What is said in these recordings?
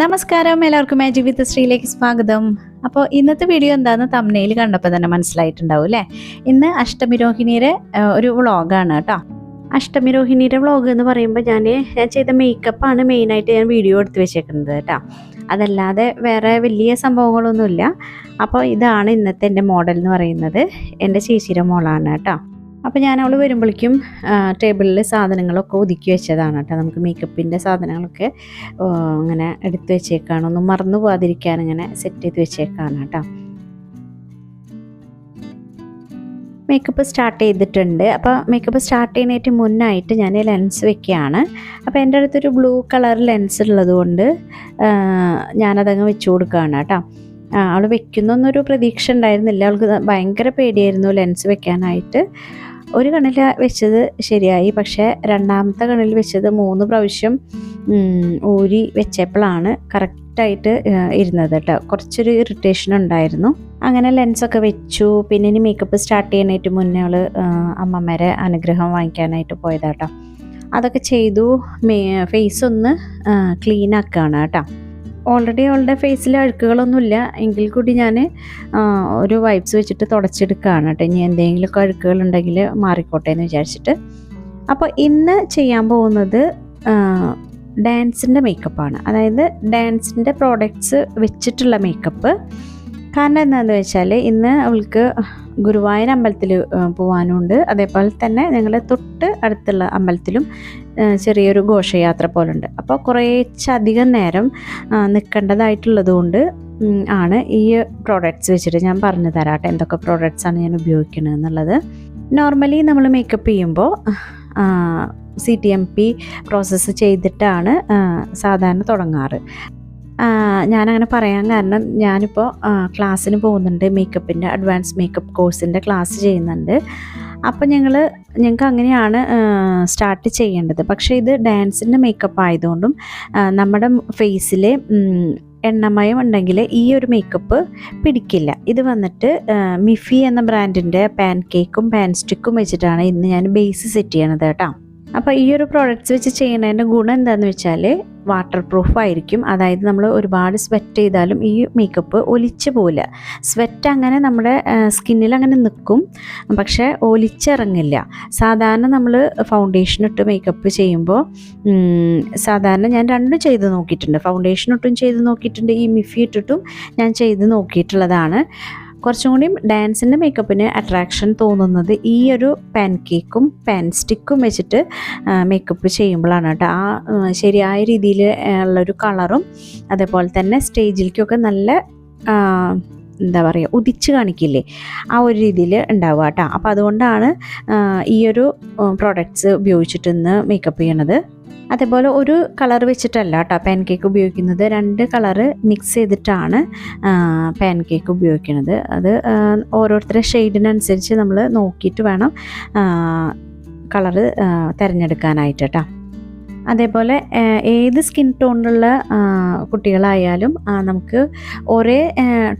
നമസ്കാരം. എല്ലാവർക്കും മാജിക് വിത്ത് ശ്രീയിലേക്ക് സ്വാഗതം. അപ്പോൾ ഇന്നത്തെ വീഡിയോ എന്താണെന്ന് തമ്മനയിൽ കണ്ടപ്പോൾ തന്നെ മനസ്സിലായിട്ടുണ്ടാവും അല്ലേ? ഇന്ന് അഷ്ടമിരോഹിണിയുടെ രോഹിണിയുടെ ഒരു വ്ളോഗാണ് കേട്ടോ. അഷ്ടമിരോഹിണിയുടെ വ്ളോഗ് എന്ന് പറയുമ്പോൾ ഞാൻ ഞാൻ ചെയ്ത മേക്കപ്പാണ് മെയിനായിട്ട് ഞാൻ വീഡിയോ എടുത്ത് വെച്ചേക്കുന്നത് കേട്ടോ. അതല്ലാതെ വേറെ വലിയ സംഭവങ്ങളൊന്നുമില്ല. അപ്പോൾ ഇതാണ് ഇന്നത്തെ എന്റെ മോഡൽ എന്ന് പറയുന്നത്. എന്റെ ചേച്ചിയുടെ മോളാണ് കേട്ടോ. അപ്പോൾ ഞാൻ അവൾ വരുമ്പോഴേക്കും ടേബിളിൽ സാധനങ്ങളൊക്കെ ഒതുക്കി വെച്ചതാണ് കേട്ടോ. നമുക്ക് മേക്കപ്പിന്റെ സാധനങ്ങളൊക്കെ അങ്ങനെ എടുത്ത് വെച്ചേക്കാണ്. ഒന്നും മറന്നു പോകാതിരിക്കാൻ ഇങ്ങനെ സെറ്റ് ചെയ്ത് വെച്ചേക്കാണ് കേട്ടോ. മേക്കപ്പ് സ്റ്റാർട്ട് ചെയ്തിട്ടുണ്ട്. അപ്പോൾ മേക്കപ്പ് സ്റ്റാർട്ട് ചെയ്യുന്നതിന് മുന്നായിട്ട് ഞാൻ ലെൻസ് വെക്കുകയാണ്. അപ്പോൾ എന്റെ അടുത്തൊരു ബ്ലൂ കളർ ലെൻസ് ഉള്ളത് കൊണ്ട് ഞാനതങ്ങ് വെച്ച് കൊടുക്കുകയാണ് കേട്ടോ. അവൾ വെക്കുന്നൊന്നൊരു പ്രതീക്ഷ ഉണ്ടായിരുന്നില്ല. അവൾക്ക് ഭയങ്കര പേടിയായിരുന്നു ലെൻസ് വെക്കാനായിട്ട്. ഒരു കണ്ണിൽ വെച്ചത് ശരിയായി പക്ഷേ രണ്ടാമത്തെ കണ്ണിൽ വെച്ചത് മൂന്ന് പ്രാവശ്യം ഊരി വെച്ചപ്പോഴാണ് കറക്റ്റായിട്ട് ഇരുന്നത് കേട്ടോ. കുറച്ചൊരു ഇറിറ്റേഷൻ ഉണ്ടായിരുന്നു. അങ്ങനെ ലെൻസൊക്കെ വെച്ചു. പിന്നെ ഇനി മേക്കപ്പ് സ്റ്റാർട്ട് ചെയ്യാനായിട്ട് മുന്നേ അവൾ അമ്മമ്മേരെ അനുഗ്രഹം വാങ്ങിക്കാനായിട്ട് പോയതാട്ടോ അതൊക്കെ ചെയ്തു. ഫേസ് ഒന്ന് ക്ലീൻ ആക്കുകയാണ് കേട്ടോ. ഓൾറെഡി അവളുടെ ഫേസിൽ അഴുക്കുകളൊന്നുമില്ല. എങ്കിൽ കൂടി ഞാൻ ഒരു വൈപ്സ് വെച്ചിട്ട് തുടച്ചെടുക്കുകയാണ് കേട്ടോ. ഇനി എന്തെങ്കിലുമൊക്കെ അഴുക്കുകൾ ഉണ്ടെങ്കിൽ മാറിക്കോട്ടെ എന്ന് വിചാരിച്ചിട്ട്. അപ്പോൾ ഇന്ന് ചെയ്യാൻ പോകുന്നത് ഡാൻസിന്റെ മേക്കപ്പാണ് അതായത് ഡാൻസിന്റെ പ്രോഡക്റ്റ്സ് വെച്ചിട്ടുള്ള മേക്കപ്പ് കാരണം എന്താണെന്ന് വെച്ചാൽ ഇന്ന് അവൾക്ക് ഗുരുവായൂർ അമ്പലത്തിൽ പോകാനുണ്ട് അതേപോലെ തന്നെ ഞങ്ങളുടെ തൊട്ട് അടുത്തുള്ള അമ്പലത്തിലും ചെറിയൊരു ഘോഷയാത്ര പോലുണ്ട്. അപ്പോൾ കുറേച്ചധികം നേരം നിൽക്കേണ്ടതായിട്ടുള്ളതുകൊണ്ട് ആണ് ഈ പ്രോഡക്റ്റ്സ് വെച്ചിട്ട് ഞാൻ പറഞ്ഞു തരാട്ടെ. എന്തൊക്കെ പ്രോഡക്റ്റ്സ് ആണ് ഞാൻ ഉപയോഗിക്കുന്നത് എന്നുള്ളത്. നോർമലി നമ്മൾ മേക്കപ്പ് ചെയ്യുമ്പോൾ C T M P process ചെയ്തിട്ടാണ് സാധാരണ തുടങ്ങാറ്. ഞാനങ്ങനെ പറയാൻ കാരണം ഞാനിപ്പോൾ ക്ലാസ്സിന് പോകുന്നുണ്ട്. മേക്കപ്പിന്റെ അഡ്വാൻസ് മേക്കപ്പ് കോഴ്സിന്റെ ക്ലാസ് ചെയ്യുന്നുണ്ട്. അപ്പോൾ ഞങ്ങൾ ഞങ്ങൾക്ക് അങ്ങനെയാണ് സ്റ്റാർട്ട് ചെയ്യേണ്ടത്. പക്ഷേ ഇത് ഡാൻസിന്റെ മേക്കപ്പ് ആയതുകൊണ്ടും നമ്മുടെ ഫേസിലെ എണ്ണമയം ഉണ്ടെങ്കിൽ ഈ ഒരു മേക്കപ്പ് പിടിക്കില്ല. ഇത് വന്നിട്ട് മിഫി എന്ന ബ്രാൻഡിന്റെ പാൻ കേക്കും പാൻ സ്റ്റിക്കും വെച്ചിട്ടാണ് ഇന്ന് ഞാൻ ബേസ് സെറ്റ് ചെയ്യണത് കേട്ടോ. അപ്പോൾ ഈ ഒരു പ്രോഡക്റ്റ്സ് വെച്ച് ചെയ്യുന്നതിന്റെ ഗുണം എന്താണെന്ന് വെച്ചാൽ വാട്ടർ പ്രൂഫ് ആയിരിക്കും. അതായത് നമ്മൾ ഒരുപാട് സ്വെറ്റ് ചെയ്താലും ഈ മേക്കപ്പ് ഒലിച്ച് പോവില്ല സ്വെറ്റ് അങ്ങനെ നമ്മുടെ സ്കിന്നിൽ അങ്ങനെ നിൽക്കും പക്ഷേ ഒലിച്ചിറങ്ങില്ല. സാധാരണ നമ്മൾ ഫൗണ്ടേഷൻ ഇട്ട് മേക്കപ്പ് ചെയ്യുമ്പോൾ സാധാരണ ഞാൻ രണ്ടും ചെയ്ത് നോക്കിയിട്ടുണ്ട്. ഫൗണ്ടേഷൻ ഇട്ടും ചെയ്ത് നോക്കിയിട്ടുണ്ട് ഈ മിഫി ഇട്ടിട്ടും ഞാൻ ചെയ്ത് നോക്കിയിട്ടുള്ളതാണ്. കുറച്ചും കൂടി ഡാൻസിന്റെ മേക്കപ്പിന് അട്രാക്ഷൻ തോന്നുന്നത് ഈ ഒരു പാൻ കേക്കും പാൻ സ്റ്റിക്കും വെച്ചിട്ട് മേക്കപ്പ് ചെയ്യുമ്പോഴാണ് കേട്ടോ. ആ ശരിയായ രീതിയിൽ ഉള്ളൊരു കളറും അതേപോലെ തന്നെ സ്റ്റേജിലേക്കൊക്കെ നല്ല എന്താ പറയുക ഉദിച്ച് കാണിക്കില്ലേ? ആ ഒരു രീതിയിൽ ഉണ്ടാവുക കേട്ടോ. അപ്പോൾ അതുകൊണ്ടാണ് ഈ ഒരു പ്രോഡക്റ്റ്സ് ഉപയോഗിച്ചിട്ട് ഇന്ന് മേക്കപ്പ് ചെയ്യണത്. അതേപോലെ ഒരു കളർ വെച്ചിട്ടല്ല കേട്ടോ പാൻ കേക്ക് ഉപയോഗിക്കുന്നത്. രണ്ട് കളറ് മിക്സ് ചെയ്തിട്ടാണ് പാൻ കേക്ക് ഉപയോഗിക്കുന്നത്. അത് ഓരോരുത്തരുടെ ഷെയ്ഡിനനുസരിച്ച് നമ്മൾ നോക്കിയിട്ട് വേണം കളറ് തിരഞ്ഞെടുക്കാനായിട്ട് കേട്ടോ. അതേപോലെ ഏത് സ്കിൻ ടോണിലുള്ള കുട്ടികളായാലും നമുക്ക് ഒരേ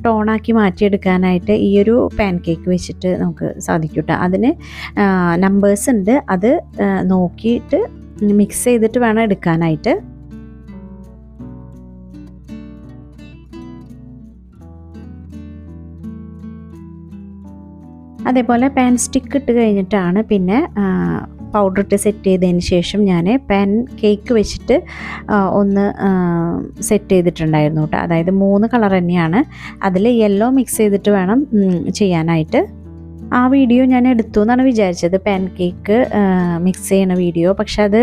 ടോണാക്കി മാറ്റിയെടുക്കാനായിട്ട് ഈ ഒരു പാൻ കേക്ക് വെച്ചിട്ട് നമുക്ക് സാധിക്കും കേട്ടോ. അതിന് നമ്പേഴ്സ് ഉണ്ട്. അത് ആ, നോക്കിയിട്ട് മിക്സ് ചെയ്തിട്ട് വേണം എടുക്കാനായിട്ട്. അതേപോലെ പാൻ സ്റ്റിക്ക് ഇട്ട് കഴിഞ്ഞിട്ടാണ് പിന്നെ പൗഡർ ഇട്ട് സെറ്റ് ചെയ്തതിന് ശേഷം ഞാൻ പാൻ കേക്ക് വെച്ചിട്ട് ഒന്ന് സെറ്റ് ചെയ്തിട്ടുണ്ടായിരുന്നു കേട്ടോ. അതായത് മൂന്ന് കളർ തന്നെയാണ്. അതിൽ യെല്ലോ മിക്സ് ചെയ്തിട്ട് വേണം ചെയ്യാനായിട്ട്. ആ വീഡിയോ ഞാൻ എടുത്തു എന്നാണ് വിചാരിച്ചത്. പാൻ കേക്ക് മിക്സ് ചെയ്യുന്ന വീഡിയോ. പക്ഷെ അത്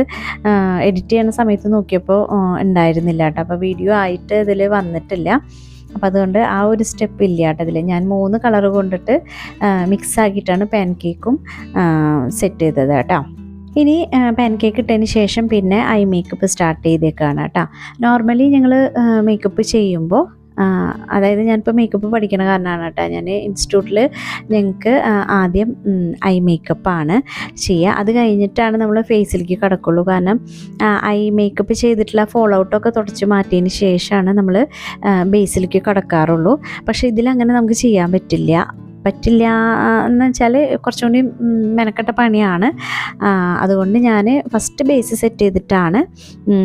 എഡിറ്റ് ചെയ്യുന്ന സമയത്ത് നോക്കിയപ്പോൾ ഉണ്ടായിരുന്നില്ല കേട്ടോ. അപ്പോൾ വീഡിയോ ആയിട്ട് ഇതിൽ വന്നിട്ടില്ല. അപ്പോൾ അതുകൊണ്ട് ആ ഒരു സ്റ്റെപ്പ് ഇല്ല കേട്ടോ ഇതിൽ. ഞാൻ മൂന്ന് കളർ കൊണ്ടിട്ട് മിക്സ് ആക്കിയിട്ടാണ് പാൻ കേക്കും സെറ്റ് ചെയ്തത് കേട്ടോ. ഇനി പാൻ കേക്ക് ഇട്ടതിന് ശേഷം പിന്നെ ഐ മേക്കപ്പ് സ്റ്റാർട്ട് ചെയ്തേക്കാണ് കേട്ടോ. നോർമലി ഞങ്ങൾ മേക്കപ്പ് ചെയ്യുമ്പോൾ അതായത് ഞാനിപ്പോൾ മേക്കപ്പ് പഠിക്കണ കാരണമാണ് കേട്ടോ ഞാൻ ഇൻസ്റ്റിറ്റ്യൂട്ടിൽ ഞങ്ങൾക്ക് ആദ്യം ഐ മേക്കപ്പാണ് ചെയ്യുക അത് കഴിഞ്ഞിട്ടാണ് നമ്മൾ ഫേസിലേക്ക് കിടക്കുള്ളൂ. കാരണം ഐ മേക്കപ്പ് ചെയ്തിട്ടുള്ള ഫോളോ ഔട്ടൊക്കെ തുടച്ച് മാറ്റിയതിന് ശേഷമാണ് നമ്മൾ ബേസിലേക്ക് കിടക്കാറുള്ളൂ. പക്ഷേ ഇതിലങ്ങനെ നമുക്ക് ചെയ്യാൻ പറ്റില്ല. പറ്റില്ല എന്ന് വെച്ചാൽ കുറച്ചും കൂടി മെനക്കെട്ട പണിയാണ്. അതുകൊണ്ട് ഞാൻ ഫസ്റ്റ് ബേസ് സെറ്റ് ചെയ്തിട്ടാണ്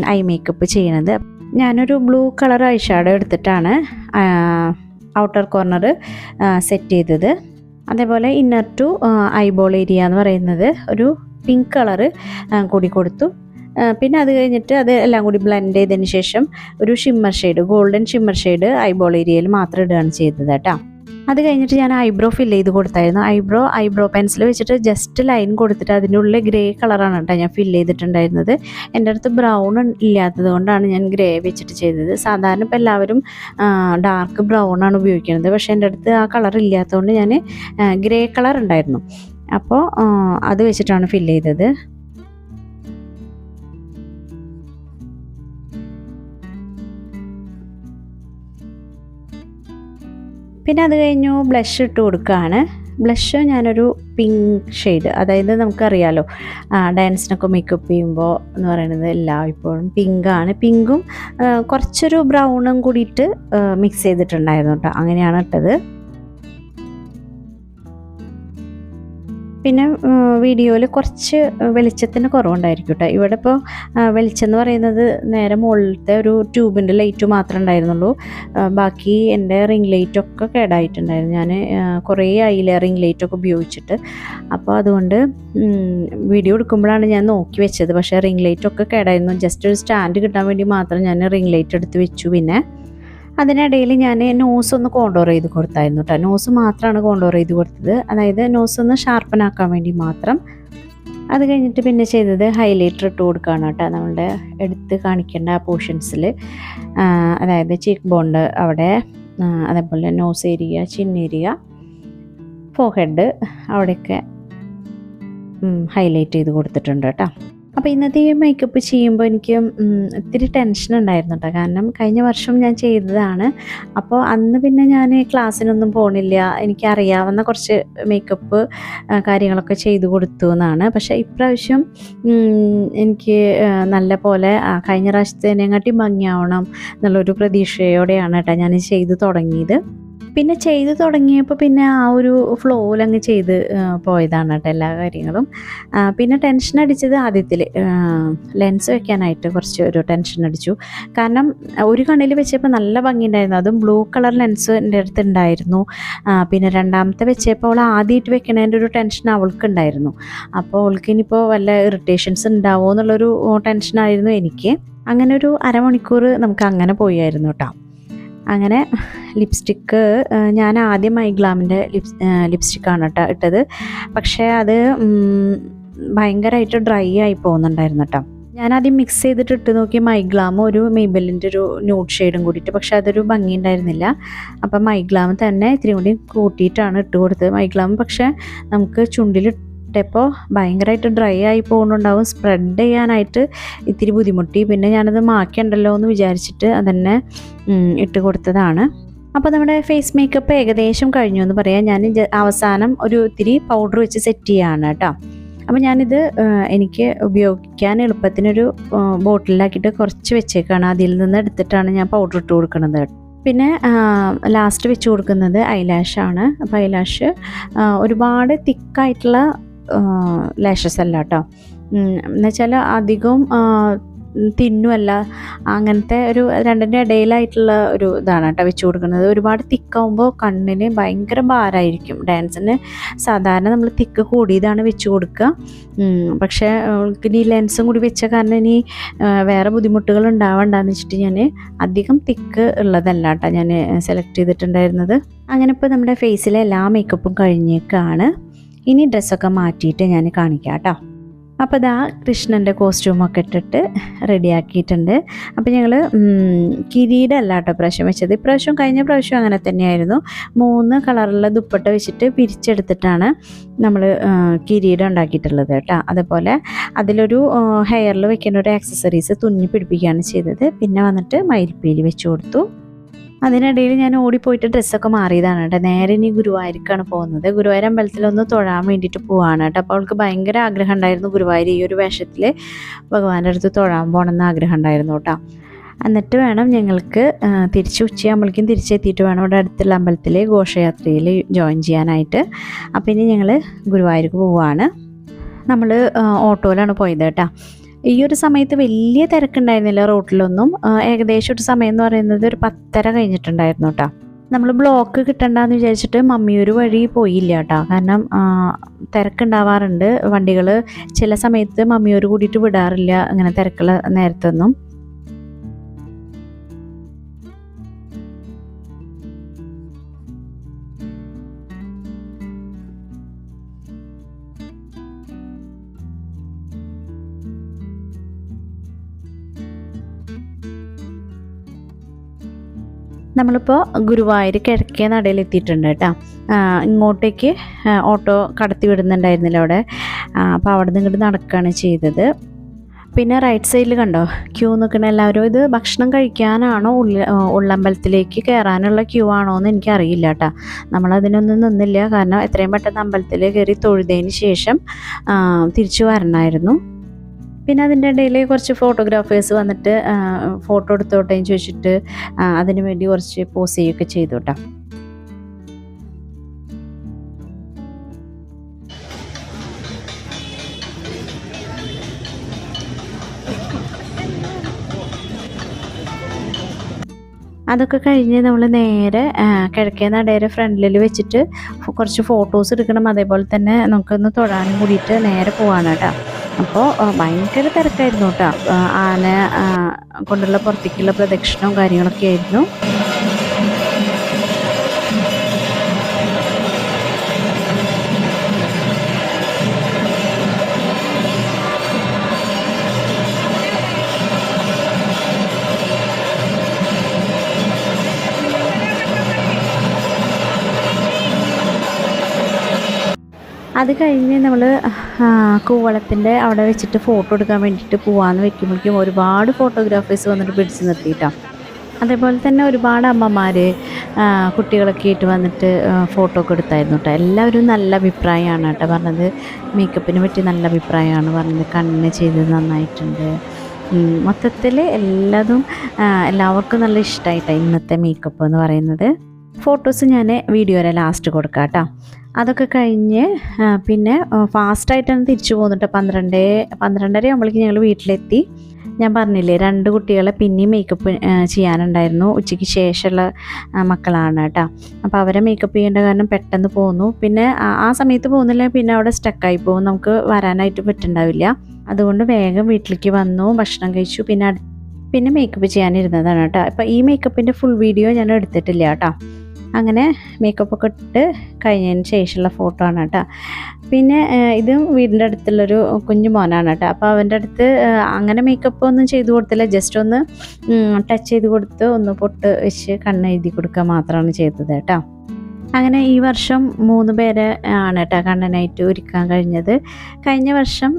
ഐ മേക്കപ്പ് ചെയ്യണത്. ഞാനൊരു ബ്ലൂ കളർ ഐ ഷാഡോ എടുത്തിട്ടാണ് ഔട്ടർ കോർണർ സെറ്റ് ചെയ്തത്. അതേപോലെ ഇന്നർ ടു ഐബോൾ ഏരിയ എന്ന് പറയുന്നത് ഒരു പിങ്ക് കളറ് കൂടി കൊടുത്തു. പിന്നെ അത് കഴിഞ്ഞിട്ട് അത് എല്ലാം കൂടി ബ്ലെൻഡ് ചെയ്തതിന് ശേഷം ഒരു shimmer shade golden shimmer shade eyeball ഏരിയയിൽ മാത്രം ഇടുകയാണ് ചെയ്തത് കേട്ടോ. അത് കഴിഞ്ഞിട്ട് ഞാൻ ഐബ്രോ ഫില്ല് ചെയ്ത് കൊടുത്തായിരുന്നു. ഐബ്രോ ഐബ്രോ പെൻസിൽ വെച്ചിട്ട് ജസ്റ്റ് ലൈൻ കൊടുത്തിട്ട് അതിന്റെ ഉള്ളിൽ ഗ്രേ കളറാണ് കേട്ടോ ഞാൻ ഫില്ല് ചെയ്തിട്ടുണ്ടായിരുന്നത്. എന്റെ അടുത്ത് ബ്രൗൺ ഇല്ലാത്തത് കൊണ്ടാണ് ഞാൻ ഗ്രേ വെച്ചിട്ട് ചെയ്തത്. സാധാരണ ഇപ്പോൾ എല്ലാവരും ഡാർക്ക് ബ്രൗൺ ആണ് ഉപയോഗിക്കുന്നത്. പക്ഷേ എന്റെ അടുത്ത് ആ കളർ ഇല്ലാത്തതുകൊണ്ട് ഞാൻ ഗ്രേ കളർ ഉണ്ടായിരുന്നു. അപ്പോൾ അത് വെച്ചിട്ടാണ് ഫില്ല് ചെയ്തത്. പിന്നെ അത് കഴിഞ്ഞു ബ്ലഷ് ഇട്ട് കൊടുക്കുകയാണ്. ബ്ലഷ് ഞാനൊരു പിങ്ക് ഷെയ്ഡ് അതായത് നമുക്കറിയാലോ ഡാൻസിനൊക്കെ മേക്കപ്പ് ചെയ്യുമ്പോൾ എന്ന് പറയുന്നത് എല്ലാം എല്ലായ്പ്പോഴും പിങ്കാണ് പിങ്കും കുറച്ചൊരു ബ്രൗണും കൂടിയിട്ട് മിക്സ് ചെയ്തിട്ടുണ്ടായിരുന്നു കേട്ടോ. അങ്ങനെയാണ് ഇട്ടത്. പിന്നെ വീഡിയോയിൽ കുറച്ച് വെളിച്ചത്തിന് കുറവുണ്ടായിരിക്കും കേട്ടോ ഇവിടെ ഇപ്പോൾ വെളിച്ചം എന്ന് പറയുന്നത് നേരെ മുകളിലത്തെ ഒരു ട്യൂബിന്റെ ലൈറ്റ് മാത്രമേ ഉണ്ടായിരുന്നുള്ളൂ. ബാക്കി എന്റെ റിംഗ് ലൈറ്റൊക്കെ കേടായിട്ടുണ്ടായിരുന്നു. ഞാൻ കുറേ ആയില്ല റിംഗ് ലൈറ്റൊക്കെ ഉപയോഗിച്ചിട്ട്. അപ്പോൾ അതുകൊണ്ട് വീഡിയോ എടുക്കുമ്പോഴാണ് ഞാൻ നോക്കി വെച്ചത്. പക്ഷേ റിംഗ് ലൈറ്റൊക്കെ കേടായിരുന്നു. ജസ്റ്റ് ഒരു സ്റ്റാൻഡ് കിട്ടാൻ വേണ്ടി മാത്രം ഞാൻ റിംഗ് ലൈറ്റ് എടുത്ത് വെച്ചു. പിന്നെ അതിനിടയിൽ ഞാൻ നോസ് ഒന്ന് കോണ്ടോർ ചെയ്ത് കൊടുത്തായിരുന്നു കേട്ടോ നോസ് മാത്രമാണ് കോണ്ടോർ ചെയ്ത് കൊടുത്തത്. അതായത് നോസ് ഒന്ന് ഷാർപ്പനാക്കാൻ വേണ്ടി മാത്രം. അത് കഴിഞ്ഞിട്ട് പിന്നെ ചെയ്തത് ഹൈലൈറ്റർ ഇട്ട് കൊടുക്കുകയാണ് കേട്ടോ നമ്മളുടെ എടുത്ത് കാണിക്കേണ്ട ആ പോർഷൻസിൽ അതായത് ചീക്ക് ബോണ്ട് അവിടെ അതേപോലെ nose area chin area forehead അവിടെയൊക്കെ ഹൈലൈറ്റ് ചെയ്ത് കൊടുത്തിട്ടുണ്ട് കേട്ടോ അപ്പോൾ ഇന്നത്തെ ഈ മേക്കപ്പ് ചെയ്യുമ്പോൾ എനിക്ക് ഒത്തിരി ടെൻഷൻ ഉണ്ടായിരുന്നു കേട്ടോ കാരണം കഴിഞ്ഞ വർഷം ഞാൻ ചെയ്തതാണ്. അപ്പോൾ അന്ന് പിന്നെ ഞാൻ ക്ലാസ്സിനൊന്നും പോണില്ല. എനിക്കറിയാവുന്ന കുറച്ച് മേക്കപ്പ് കാര്യങ്ങളൊക്കെ ചെയ്തു കൊടുത്തു എന്നാണ്. പക്ഷേ ഇപ്രാവശ്യം എനിക്ക് നല്ല പോലെ കഴിഞ്ഞ പ്രാവശ്യത്തേനെക്കാട്ടി ഭംഗിയാവണം എന്നുള്ളൊരു പ്രതീക്ഷയോടെയാണ് കേട്ടോ ഞാൻ ചെയ്തു തുടങ്ങിയത്. പിന്നെ ചെയ്ത് തുടങ്ങിയപ്പോൾ പിന്നെ ആ ഒരു ഫ്ലോയിലങ്ങ് ചെയ്ത് പോയതാണ് കേട്ടോ എല്ലാ കാര്യങ്ങളും. പിന്നെ ടെൻഷൻ അടിച്ചത് ആദ്യത്തിൽ ലെൻസ് വെക്കാനായിട്ട് കുറച്ച് ഒരു ടെൻഷൻ അടിച്ചു. കാരണം ഒരു കണ്ണിൽ വെച്ചപ്പോൾ നല്ല ഭംഗിയുണ്ടായിരുന്നു. അതും ബ്ലൂ കളർ ലെൻസ് എന്റെ അടുത്ത് ഉണ്ടായിരുന്നു പിന്നെ രണ്ടാമത്തെ വെച്ചപ്പോൾ അവൾ ആദ്യമായിട്ട് വെക്കണതിന്റെ ഒരു ടെൻഷൻ അവൾക്ക് ഉണ്ടായിരുന്നു അപ്പോൾ അവൾക്ക് ഇനിയിപ്പോൾ വല്ല ഇറിറ്റേഷൻസ് ഉണ്ടാവുമോ എന്നുള്ളൊരു ടെൻഷനായിരുന്നു എനിക്ക്. അങ്ങനെ ഒരു അരമണിക്കൂർ നമുക്ക് അങ്ങനെ പോയായിരുന്നു കേട്ടോ അങ്ങനെ ലിപ്സ്റ്റിക്ക് ഞാൻ ആദ്യം ഗ്ലാമിന്റെ ലിപ്സ് ലിപ്സ്റ്റിക്കാണ് കേട്ടോ ഇട്ടത്. പക്ഷേ അത് ഭയങ്കരമായിട്ട് ഡ്രൈ ആയി പോകുന്നുണ്ടായിരുന്നു കേട്ടോ ഞാൻ ആദ്യം മിക്സ് ചെയ്തിട്ട് ഇട്ട് നോക്കി മൈഗ്ലാം ഒരു മെയ്ബലിന്റെ ഒരു ന്യൂഡ് ഷെയ്ഡും കൂടിയിട്ട്. പക്ഷേ അതൊരു ഭംഗി ഉണ്ടായിരുന്നില്ല. അപ്പം മൈഗ്ലാം തന്നെ ഇത്തിരി കൂടി കൂട്ടിയിട്ടാണ് ഇട്ട് കൊടുത്തത്. മൈഗ്ലാം പക്ഷേ നമുക്ക് ചുണ്ടിൽ ഇട്ടപ്പോൾ ഭയങ്കരമായിട്ട് ഡ്രൈ ആയി പോകുന്നുണ്ടാവും. സ്പ്രെഡ് ചെയ്യാനായിട്ട് ഇത്തിരി ബുദ്ധിമുട്ടി. പിന്നെ ഞാനത് മാക്കിയുണ്ടല്ലോ എന്ന് വിചാരിച്ചിട്ട് അതന്നെ ഇട്ട് കൊടുത്തതാണ്. അപ്പോൾ നമ്മുടെ ഫേസ് മേക്കപ്പ് ഏകദേശം കഴിഞ്ഞു എന്ന് പറയാം. ഞാൻ അവസാനം ഒരു ഇത്തിരി പൗഡർ വെച്ച് സെറ്റ് ചെയ്യാണ് കേട്ടോ. അപ്പോൾ ഞാനിത് എനിക്ക് ഉപയോഗിക്കാൻ എളുപ്പത്തിനൊരു ബോട്ടിലാക്കിയിട്ട് കുറച്ച് വെച്ചേക്കാണ്. അതിൽ നിന്ന് എടുത്തിട്ടാണ് ഞാൻ പൗഡർ ഇട്ട് കൊടുക്കുന്നത്. പിന്നെ ലാസ്റ്റ് വെച്ച് കൊടുക്കുന്നത് ഐലാഷാണ് അപ്പോൾ ഐലാഷ് ഒരുപാട് തിക്കായിട്ടുള്ള ലാഷസ് അല്ല കേട്ടോ എന്നുവെച്ചാൽ അധികവും തിന്നുമല്ല അങ്ങനത്തെ ഒരു രണ്ടിന്റെ ഇടയിലായിട്ടുള്ള ഒരു ഇതാണ് കേട്ടോ വെച്ച് കൊടുക്കുന്നത്. ഒരുപാട് തിക്കാവുമ്പോൾ കണ്ണിന് ഭയങ്കര ഭാരമായിരിക്കും ഡാൻസിന് സാധാരണ നമ്മൾ തിക്ക് കൂടിയതാണ് വെച്ച് കൊടുക്കുക പക്ഷേ ഇനി ലെൻസും കൂടി വെച്ച കാരണം ഇനി വേറെ ബുദ്ധിമുട്ടുകൾ ഉണ്ടാവണ്ടെന്ന് വെച്ചിട്ട് ഞാൻ അധികം തിക്ക് ഉള്ളതല്ല കേട്ടോ ഞാൻ സെലക്ട് ചെയ്തിട്ടുണ്ടായിരുന്നത്. അങ്ങനെ ഇപ്പോൾ നമ്മുടെ ഫേസിലെ എല്ലാ മേക്കപ്പും കഴിഞ്ഞേക്കാണ്. ഇനി ഡ്രസ്സൊക്കെ മാറ്റിയിട്ട് ഞാൻ കാണിക്കാം കേട്ടോ. അപ്പോൾ ഇതാ കൃഷ്ണന്റെ കോസ്റ്റ്യൂമൊക്കെ ഇട്ടിട്ട് റെഡിയാക്കിയിട്ടുണ്ട്. അപ്പോൾ ഞങ്ങൾ കിരീടമല്ല കേട്ടോ പ്രാവശ്യം വെച്ചത്. ഇപ്രാവശ്യം കഴിഞ്ഞ പ്രാവശ്യം അങ്ങനെ തന്നെയായിരുന്നു. മൂന്ന് കളറുള്ള ദുപ്പട്ട വെച്ചിട്ട് പിരിച്ചെടുത്തിട്ടാണ് നമ്മൾ കിരീടം ഉണ്ടാക്കിയിട്ടുള്ളത് കേട്ടോ. അതേപോലെ അതിലൊരു ഹെയറിൽ വെക്കുന്ന ഒരു ആക്സസറീസ് തുന്നി പിടിപ്പിക്കുകയാണ് ചെയ്തത്. പിന്നെ വന്നിട്ട് മയിൽപ്പീലി വെച്ച് കൊടുത്തു. അതിനിടയിൽ ഞാൻ ഓടിപ്പോയിട്ട് ഡ്രസ്സൊക്കെ മാറിയതാണ് കേട്ടോ. നേരെ ഇനി ഗുരുവായൂർക്കാണ് പോകുന്നത്. ഗുരുവായൂർ അമ്പലത്തിലൊന്ന് തൊഴാൻ വേണ്ടിയിട്ട് പോവാണ് കേട്ടോ. അപ്പോൾ അവൾക്ക് ഭയങ്കര ആഗ്രഹം ഉണ്ടായിരുന്നു ഗുരുവായൂർ ഈ ഒരു വേഷത്തിൽ ഭഗവാന്റെ അടുത്ത് തൊഴാൻ പോകണമെന്ന് ആഗ്രഹം ഉണ്ടായിരുന്നു കേട്ടോ. എന്നിട്ട് വേണം ഞങ്ങൾക്ക് തിരിച്ച് ഉച്ചയാകുമ്പോഴേക്കും തിരിച്ചെത്തിയിട്ട് വേണം ഇവിടെ അടുത്തുള്ള അമ്പലത്തിൽ ഘോഷയാത്രയിൽ ജോയിൻ ചെയ്യാനായിട്ട്. അപ്പോൾ ഇനി ഞങ്ങൾ ഗുരുവായൂർക്ക് പോവുകയാണ് നമ്മൾ ഓട്ടോയിലാണ് പോയത് കേട്ടോ. ഈ ഒരു സമയത്ത് വലിയ തിരക്കുണ്ടായിരുന്നില്ല റോട്ടിലൊന്നും. ഏകദേശം ഒരു സമയം എന്ന് പറയുന്നത് ഒരു പത്തര കഴിഞ്ഞിട്ടുണ്ടായിരുന്നു കേട്ടോ നമ്മൾ ബ്ലോക്ക് കിട്ടണ്ടെന്ന് വിചാരിച്ചിട്ട് മമ്മിയൂർ വഴി പോയില്ല കേട്ടോ കാരണം തിരക്കുണ്ടാവാറുണ്ട്. വണ്ടികൾ ചില സമയത്ത് മമ്മിയോട് കൂടിയിട്ട് വിടാറില്ല. അങ്ങനെ തിരക്കുള്ള നേരത്തൊന്നും. നമ്മളിപ്പോൾ ഗുരുവായൂർ കിഴക്കേ നടയിൽ എത്തിയിട്ടുണ്ട് കേട്ടോ ഇങ്ങോട്ടേക്ക് ഓട്ടോ കടത്തി വിടുന്നുണ്ടായിരുന്നില്ല അവിടെ. അപ്പോൾ അവിടെ നിന്ന് ഇങ്ങോട്ട് നടക്കുകയാണ് ചെയ്തത്. പിന്നെ റൈറ്റ് സൈഡിൽ കണ്ടോ? ക്യൂ നിൽക്കുന്ന എല്ലാവരും ഇത് ഭക്ഷണം കഴിക്കാനാണോ ഉള്ള ഉള്ളമ്പലത്തിലേക്ക് കയറാനുള്ള ക്യൂ ആണോ എന്ന് എനിക്കറിയില്ല കേട്ടോ. നമ്മളതിനൊന്നും നിന്നില്ല. കാരണം എത്രയും പെട്ടെന്ന് അമ്പലത്തിൽ കയറി തൊഴുതതിന് ശേഷം തിരിച്ചു വരണമായിരുന്നു പിന്നെ അതിന്റെ ഇടയിൽ കുറച്ച് ഫോട്ടോഗ്രാഫേഴ്സ് വന്നിട്ട് ഫോട്ടോ എടുത്തോട്ടെ എന്ന് ചോദിച്ചിട്ട് അതിന് വേണ്ടി കുറച്ച് പോസ് ചെയ്യുകയൊക്കെ ചെയ്തു കേട്ടോ. അതൊക്കെ കഴിഞ്ഞ് നമ്മൾ നേരെ കിഴക്കേ നടയുടെ ഫ്രണ്ടിൽ വെച്ചിട്ട് കുറച്ച് ഫോട്ടോസ് എടുക്കണം. അതേപോലെ തന്നെ നമുക്കൊന്ന് തൊഴാനും കൂടിയിട്ട് നേരെ പോവാണ് കേട്ടോ. അപ്പോൾ ഭയങ്കര തിരക്കായിരുന്നു കേട്ടോ ആന കൊണ്ടുള്ള പുറത്തേക്കുള്ള പ്രദക്ഷിണവും കാര്യങ്ങളൊക്കെ ആയിരുന്നു. അത് കഴിഞ്ഞ് നമ്മൾ കൂവളത്തിന്റെ അവിടെ വെച്ചിട്ട് ഫോട്ടോ എടുക്കാൻ വേണ്ടിയിട്ട് പോവാന്ന് വെക്കുമ്പോഴേക്കും ഒരുപാട് ഫോട്ടോഗ്രാഫേഴ്സ് വന്നിട്ട് പിടിച്ച് നിർത്തിയിട്ടാണ് അതേപോലെ തന്നെ ഒരുപാട് അമ്മമാർ കുട്ടികളൊക്കെ ആയിട്ട് വന്നിട്ട് ഫോട്ടോ ഒക്കെ എടുത്തായിരുന്നു കേട്ടോ എല്ലാവരും നല്ല അഭിപ്രായമാണ് കേട്ടോ പറഞ്ഞത്. മേക്കപ്പിനെ പറ്റി നല്ല അഭിപ്രായമാണ് പറഞ്ഞത്. കണ്ണ് ചെയ്തത് നന്നായിട്ടുണ്ട്. മൊത്തത്തിൽ എല്ലാതും എല്ലാവർക്കും നല്ല ഇഷ്ടമായിട്ടാണ് ഇന്നത്തെ മേക്കപ്പ് എന്ന് പറയുന്നത്. ഫോട്ടോസ് ഞാൻ വീഡിയോയുടെ ലാസ്റ്റ് കൊടുക്കാം കേട്ടോ അതൊക്കെ കഴിഞ്ഞ് പിന്നെ ഫാസ്റ്റായിട്ടാണ് തിരിച്ചു പോകുന്നുണ്ട് പന്ത്രണ്ട് പന്ത്രണ്ടര ആകുമ്പോഴേക്കും ഞങ്ങൾ വീട്ടിലെത്തി. ഞാൻ പറഞ്ഞില്ലേ രണ്ട് കുട്ടികളെ പിന്നെയും മേക്കപ്പ് ചെയ്യാനുണ്ടായിരുന്നു. ഉച്ചയ്ക്ക് ശേഷമുള്ള മക്കളാണ് കേട്ടോ. അപ്പോൾ അവരെ മേക്കപ്പ് ചെയ്യേണ്ട കാരണം പെട്ടെന്ന് പോന്നു. പിന്നെ ആ- സമയത്ത് പോകുന്നില്ല പിന്നെ അവിടെ സ്റ്റക്കായി പോകും. നമുക്ക് വരാനായിട്ട് പറ്റുണ്ടാവില്ല അതുകൊണ്ട് വേഗം വീട്ടിലേക്ക് വന്നു ഭക്ഷണം കഴിച്ചു. പിന്നെ പിന്നെ മേക്കപ്പ് ചെയ്യാനിരുന്നതാണ് കേട്ടോ. അപ്പോൾ ഈ മേക്കപ്പിന്റെ ഫുൾ വീഡിയോ ഞാൻ എടുത്തിട്ടില്ല കേട്ടോ. അങ്ങനെ മേക്കപ്പ് ഒക്കെ ഇട്ട് കഴിഞ്ഞതിന് ശേഷമുള്ള ഫോട്ടോ ആണ് കേട്ടോ. പിന്നെ ഇതും വീടിന്റെ അടുത്തുള്ളൊരു കുഞ്ഞു മോനാണ് കേട്ടോ. അപ്പോൾ അവന്റെ അടുത്ത് അങ്ങനെ മേക്കപ്പ് ഒന്നും ചെയ്തു കൊടുത്തില്ല. ജസ്റ്റ് ഒന്ന് ടച്ച് ചെയ്ത് കൊടുത്ത് ഒന്ന് പൊട്ട് വെച്ച് കണ്ണ് എഴുതി കൊടുക്കുക മാത്രമാണ് ചെയ്തത് കേട്ടോ. അങ്ങനെ ഈ വർഷം മൂന്ന് പേരെ ആണ് കേട്ടോ കണ്ണനായിട്ട് ഒരുക്കാൻ കഴിഞ്ഞത്. കഴിഞ്ഞ വർഷം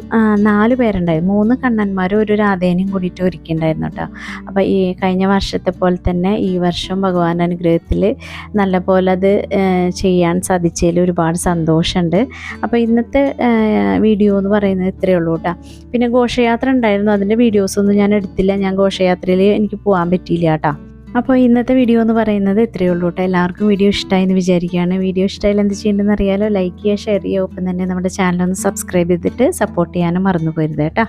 നാല് പേരുണ്ടായി. മൂന്ന് കണ്ണന്മാരും ഒരു രാധേനയും കൂടിയിട്ട് ഒരുക്കിയിട്ടുണ്ടായിരുന്നു കേട്ടോ അപ്പോൾ ഈ കഴിഞ്ഞ വർഷത്തെ പോലെ തന്നെ ഈ വർഷം ഭഗവാൻ അനുഗ്രഹത്തിൽ നല്ല പോലെ അത് ചെയ്യാൻ സാധിച്ചതിൽ ഒരുപാട് സന്തോഷമുണ്ട്. അപ്പോൾ ഇന്നത്തെ വീഡിയോ എന്ന് പറയുന്നത് ഇത്രയേ ഉള്ളൂ കേട്ടോ പിന്നെ ഘോഷയാത്ര ഉണ്ടായിരുന്നു. അതിന്റെ വീഡിയോസൊന്നും ഞാൻ എടുത്തില്ല. ഞാൻ ഘോഷയാത്രയിൽ എനിക്ക് പോകാൻ പറ്റിയില്ല കേട്ടോ അപ്പോൾ ഇന്നത്തെ വീഡിയോ എന്ന് പറയുന്നത് ഇത്രയേ ഉള്ളൂ കേട്ടോ. എല്ലാവർക്കും വീഡിയോ ഇഷ്ടമായി എന്ന് വിചാരിക്കുകയാണ്. വീഡിയോ ഇഷ്ടമായാലും എന്ത് ചെയ്യേണ്ടതെന്ന് അറിയാലോ. ലൈക്ക് ചെയ്യുക ഷെയർ ചെയ്യുക. ഒപ്പം തന്നെ നമ്മുടെ ചാനൽ ഒന്ന് സബ്സ്ക്രൈബ് ചെയ്തിട്ട് സപ്പോർട്ട് ചെയ്യാനും മറന്നു പോരുത് കേട്ടോ.